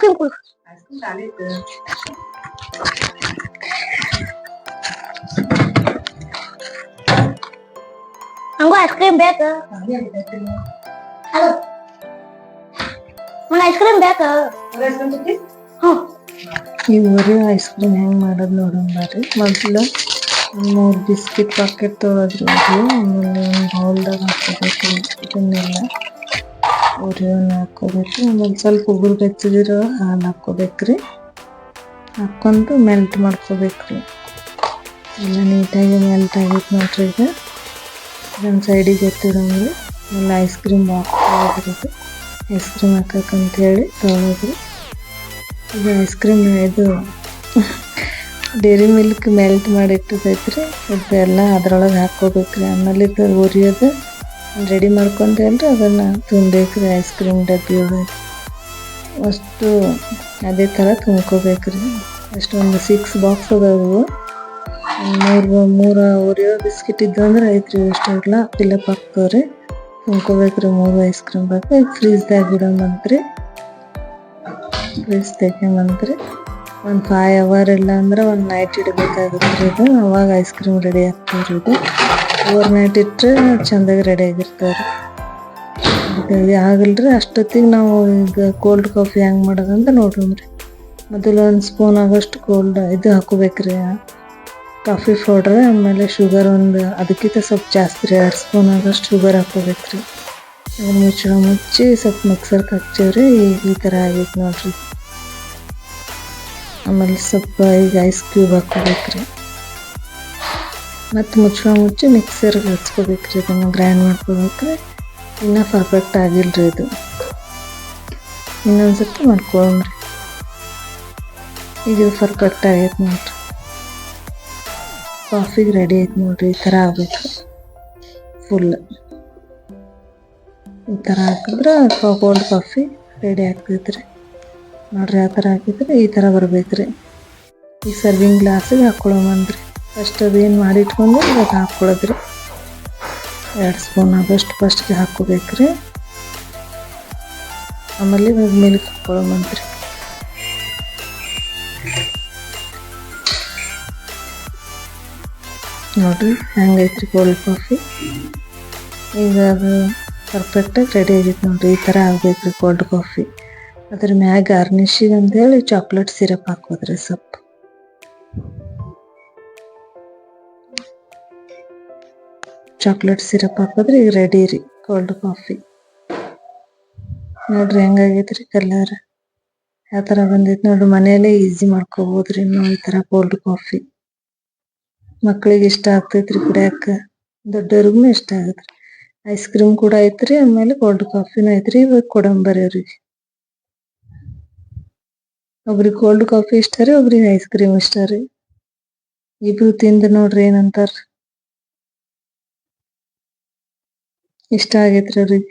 Cream ಕೊಡು ಹಂಗೂ ice cream ಬೇಕು ಹಲೋ ಒಂದು ಐಸ್ ಕ್ರೀಮ್ ಬೇಕು ಹ್ಞೂ ಈ ಒರಿಯೋ ಐಸ್ ಕ್ರೀಮ್ ಹೆಂಗ್ ಮಾಡೋದು ನೋಡೋಣ ಬರ್ರಿ ಮೊದಲು ಮೂರು ಬಿಸ್ಕಿಟ್ ಪಾಕೆಟ್ ತೊಗೊಳದ್ರಿ ಆಮೇಲೆ ಒರಿಯೋನ ಹಾಕ್ಕೋಬೇಕು. ಆಮೇಲೆ ಸ್ವಲ್ಪ ಉಗುರು ಬೆಚ್ಚಗಿರೋ ಹಾಲು ಹಾಕ್ಕೋಬೇಕ್ರಿ. ಹಾಕ್ಕೊಂಡು ಮೆಲ್ಟ್ ಮಾಡ್ಕೋಬೇಕ್ರಿ. ಎಲ್ಲ ನೀಟಾಗಿ ಮೆಲ್ಟ್ ಆಗೈತೆ ನೋಡ್ರಿ ಈಗ. ಇದೊಂದು ಸೈಡಿಗೆ ಎತ್ತಿಡಂಗ್ರಿ ಎಲ್ಲ ಐಸ್ ಕ್ರೀಮ್ ತೊಗೊಳದ್ರಿ ಐಸ್ ಕ್ರೀಮ್ ಹಾಕಕ್ಕಂತ ಹೇಳಿ ತೊಗೊಳದ್ರಿ. ಇದು ಐಸ್ ಕ್ರೀಮ್ ಇದು ಡೇರಿ ಮಿಲ್ಕ್ ಮೆಲ್ಟ್ ಮಾಡಿ ಇದು ಎಲ್ಲ ಅದ್ರೊಳಗೆ ಹಾಕ್ಕೋಬೇಕ್ರಿ. ಆಮೇಲೆ ಇದು ಉರಿಯೋದು ರೆಡಿ ಮಾಡ್ಕೊಂಡ್ರೆ ಅದನ್ನ ತುಂಬಬೇಕ್ರಿ ಐಸ್ ಕ್ರೀಮ್ ಡಬ್ಬಿ ಅಷ್ಟು ಅದೇ ಥರ ತುಂಬ್ಕೋಬೇಕ್ರಿ. ಅಷ್ಟೊಂದು ಸಿಕ್ಸ್ ಬಾಕ್ಸ್ ಅದಾವು. ಮೂರು ಮೂರು ಬಿಸ್ಕಿಟ್ ಇದ್ದು ಅಂದ್ರೆ ಐತ್ರಿ ಇಷ್ಟೆಲ್ಲ ಫಿಲಪ್ ಹಾಕ್ತವ್ರಿ ತುಂಬ್ಕೋಬೇಕ್ರಿ ಮೂರು ಐಸ್ ಕ್ರೀಮ್ ಬೇಕು. ಈಗ ಫ್ರೀಜ್ದಾಗ ಇಡೋಮಂತ್ರಿ ಫ್ರಿಜ್ ತೆಗೆಮಂತ್ರಿ ಒಂದು ಫೈವ್ ಅವರ್ ಇಲ್ಲ ಅಂದ್ರೆ ಒಂದು ನೈಟ್ ಇಡಬೇಕಾಗುತ್ತೆ ರೀ ಇದು. ಅವಾಗ ಐಸ್ ಕ್ರೀಮ್ ರೆಡಿ ಆಗ್ತಾವ್ರಿ ಇದು. ಓವರ್ ನೈಟ್ ಇಟ್ಟರೆ ಚೆಂದಾಗಿ ರೆಡಿ ಆಗಿರ್ತಾರೆ. ಆಗಲ್ರಿ, ಅಷ್ಟೊತ್ತಿಗೆ ನಾವು ಈಗ ಕೋಲ್ಡ್ ಕಾಫಿ ಹೆಂಗೆ ಮಾಡೋದಂತ ನೋಡ್ರಿ ಮೊದಲು ಒಂದು ಸ್ಪೂನ್ ಆಗೋಷ್ಟು ಕೋಲ್ಡ್ ಇದು ಹಾಕೋಬೇಕ್ರಿ. ಕಾಫಿ ಪೌಡ್ರ್ ಆಮೇಲೆ ಶುಗರ್ ಒಂದು, ಅದಕ್ಕಿಂತ ಸ್ವಲ್ಪ ಜಾಸ್ತಿ ರೀ, ಎರಡು ಸ್ಪೂನ್ ಆಗೋಷ್ಟು ಶುಗರ್ ಹಾಕೋಬೇಕ್ರಿ. ರೀ ಮುಚ್ಚಳ ಮುಚ್ಚಿ ಸ್ವಲ್ಪ ಮಿಕ್ಸರ್ಗೆ ಹಚ್ಚಿವ್ರಿ ಈ ಥರ ಆಗೈತೆ ನೋಡ್ರಿ. ಆಮೇಲೆ ಸ್ವಲ್ಪ ಈಗ ಐಸ್ ಕ್ಯೂಬ್ ಹಾಕೋಬೇಕ್ರಿ. ಮತ್ತು ಮುಚ್ಚಳ ಮುಚ್ಚಿ ಮಿಕ್ಸರ್ಗೆ ಹಚ್ಕೋಬೇಕ್ರಿ ಇದನ್ನು ಗ್ರೈಂಡ್ ಮಾಡ್ಕೋಬೇಕ್ರಿ. ಇನ್ನೂ ಪರ್ಫೆಕ್ಟ್ ಆಗಿಲ್ರಿ ಇದು. ಇನ್ನೊಂದು ಸರ್ತಿ ಮಾಡ್ಕೊಳಮ್ರಿ ಈಗ ಇದು ಪರ್ಫೆಕ್ಟ್ ಆಗೈತೆ ನೋಡ್ರಿ. ಕಾಫಿಗೆ ರೆಡಿ ಐತೆ ನೋಡ್ರಿ, ಈ ಥರ ಆಗಬೇಕು. ಫುಲ್ ಈ ಥರ ಹಾಕಿದ್ರೆ ಕೋಲ್ಡ್ ಕಾಫಿ ರೆಡಿ ಆಗ್ತೈತ್ರಿ. ನೋಡ್ರಿ ಆ ಥರ ಹಾಕಿದ್ರೆ ಈ ಥರ ಬರ್ಬೇಕ್ರಿ. ಈ ಸರ್ವಿಂಗ್ ಗ್ಲಾಸಿಗೆ ಹಾಕ್ಕೊಳ್ಳೋಮಂದ್ರಿ ಫಸ್ಟ್ ಅದೇನು ಮಾಡಿ ಇಟ್ಕೊಂಡು ಅದಕ್ಕೆ ಹಾಕ್ಕೊಳ್ಳೋದ್ರಿ. ಎರಡು ಸ್ಪೂನ್ ಆಗೋಷ್ಟು ಫಸ್ಟ್ಗೆ ಹಾಕ್ಕೋಬೇಕ್ರಿ. ಆಮೇಲೆ ಇವಾಗ ಮಿಲ್ಕ್ ಹಾಕ್ಕೊಳ್ಳೋಮಂತ್ರಿ ನೋಡ್ರಿ, ಹೆಂಗೈತ್ರಿ ಕೋಲ್ಡ್ ಕಾಫಿ. ಈಗ ಅದು ಪರ್ಫೆಕ್ಟಾಗಿ ರೆಡಿ ಆಗೈತೆ ನೋಡ್ರಿ, ಈ ಥರ ಆಗ್ಬೇಕ್ರಿ ಕೋಲ್ಡ್ ಕಾಫಿ. ಅದ್ರ ಮ್ಯಾಗ ಗಾರ್ನಿಶಿಗೆ ಅಂತೇಳಿ ಚಾಕ್ಲೇಟ್ ಸಿರಪ್ ಹಾಕೋದ್ರಿ ಸ್ವಲ್ಪ ಚಾಕ್ಲೇಟ್ ಸಿರಪ್ ಹಾಕಿದ್ರೆ ಈಗ ರೆಡಿ ರೀ ಕೋಲ್ಡ್ ಕಾಫಿ ನೋಡ್ರಿ ಹೆಂಗಾಗೈತ್ರಿ ಕಲರ್ ಯಾವ ಥರ ಬಂದೈತೆ ನೋಡ್ರಿ, ಮನೆಯಲ್ಲೇ ಈಸಿ ಮಾಡ್ಕೋಬೋದ್ರಿ ನಾವು ಈ ಥರ ಕೋಲ್ಡ್ ಕಾಫಿ ಮಕ್ಳಿಗೆ ಇಷ್ಟ ಆಗ್ತೈತ್ರಿ ಕುಡಿಯಾಕ. ದೊಡ್ಡವ್ರಿಗೂ ಇಷ್ಟ ಆಗತ್ರಿ. ಐಸ್ ಕ್ರೀಮ್ ಕೂಡ ಐತ್ರಿ, ಆಮೇಲೆ ಕೋಲ್ಡ್ ಕಾಫಿನೂ ಐತ್ರಿ, ಇವಾಗ ಕೊಡಂಬರಿ ಅವ್ರಿಗೆ ಒಬ್ರಿಗೆ ಕೋಲ್ಡ್ ಕಾಫಿ ಇಷ್ಟ ರೀ, ಒಬ್ರಿಗೆ ಐಸ್ ಕ್ರೀಮ್ ಇಷ್ಟ ರೀ. ಇಬ್ರು ತಿಂದು ನೋಡ್ರಿ ಏನಂತಾರ. ಇಷ್ಟ ಆಗೈತ್ರಿ ಅವ್ರಿಗೆ.